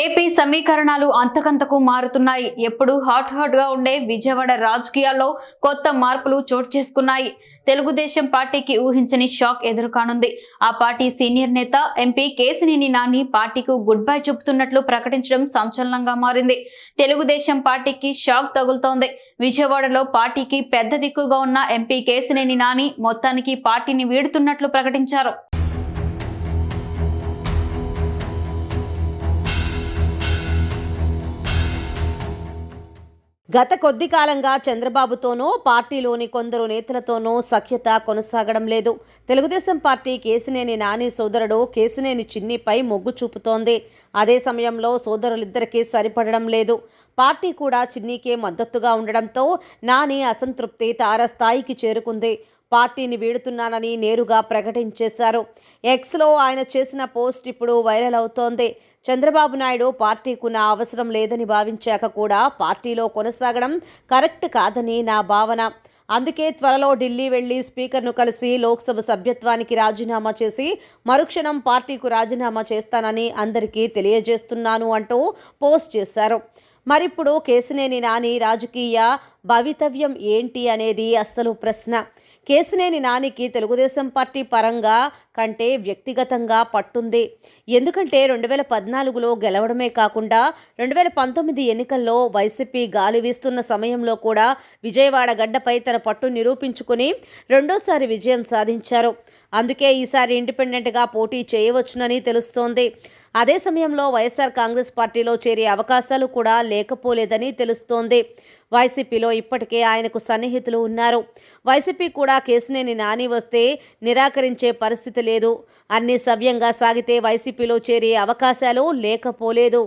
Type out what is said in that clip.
AP సమీకరణాలు అంతకంతకు మారుతున్నాయి. ఎప్పుడు హాట్ హాట్గా ఉండే విజయవాడ రాజకీయాల్లో కొత్త మార్పులు చోటు చేసుకున్నాయి. తెలుగుదేశం పార్టీకి ఊహించని షాక్ ఎదురుకానుంది. ఆ పార్టీ సీనియర్ నేత ఎంపీ కేసినేని నాని పార్టీకు గుడ్ బై చెబుతున్నట్లు ప్రకటించడం సంచలనంగా మారింది. తెలుగుదేశం పార్టీకి షాక్ తగులుతోంది. విజయవాడలో పార్టీకి పెద్ద దిక్కుగా ఉన్న ఎంపీ కేసినేని నాని మొత్తానికి పార్టీని వీడుతున్నట్లు ప్రకటించారు. గత కొద్ది కాలంగా చంద్రబాబుతోనూ పార్టీలోని కొందరు నేతలతోనూ సఖ్యత కొనసాగడం లేదు. తెలుగుదేశం పార్టీ కేసినేని నాని సోదరుడు కేసినేని చిన్నిపై మొగ్గు చూపుతోంది. అదే సమయంలో సోదరులిద్దరికీ సరిపడడం లేదు. పార్టీ కూడా చిన్నీకే మద్దతుగా ఉండడంతో నాని అసంతృప్తి తారస్థాయికి చేరుకుంది. పార్టీని వీడుతున్నానని నేరుగా ప్రకటించేశారు. ఎక్స్లో ఆయన చేసిన పోస్ట్ ఇప్పుడు వైరల్ అవుతోంది. చంద్రబాబు నాయుడు పార్టీకు నా అవసరం లేదని భావించాక కూడా పార్టీలో కొనసాగడం కరెక్ట్ కాదని నా భావన. అందుకే త్వరలో ఢిల్లీ వెళ్ళి స్పీకర్ను కలిసి లోక్సభ సభ్యత్వానికి రాజీనామా చేసి మరుక్షణం పార్టీకు రాజీనామా చేస్తానని అందరికీ తెలియజేస్తున్నాను అంటూ పోస్ట్ చేశారు. మరిప్పుడు కేసినేని నాని రాజకీయ భవితవ్యం ఏంటి అనేది అస్సలు ప్రశ్న. కేసినేని నానికి తెలుగుదేశం పార్టీ పరంగా కంటే వ్యక్తిగతంగా పట్టుంది. ఎందుకంటే రెండు వేల పద్నాలుగులో గెలవడమే కాకుండా రెండు వేల పంతొమ్మిది ఎన్నికల్లో వైసీపీ గాలి వీస్తున్న సమయంలో కూడా విజయవాడ గడ్డపై తన పట్టు నిరూపించుకుని రెండోసారి విజయం సాధించారు. అందుకే ఈసారి ఇండిపెండెంట్గా పోటీ చేయవచ్చునని తెలుస్తోంది. అదే సమయంలో వైఎస్ఆర్ కాంగ్రెస్ పార్టీలో చేరే అవకాశాలు కూడా లేకపోలేదని తెలుస్తోంది. వైసీపీలో ఇప్పటికే ఆయనకు సన్నిహితులు ఉన్నారు. వైసీపీ కూడా కేసినేని నాని వస్తే నిరాకరించే పరిస్థితి లేదు. అన్ని సవ్యంగా సాగితే వైసీపీలో చేరే అవకాశాలు లేకపోలేదు.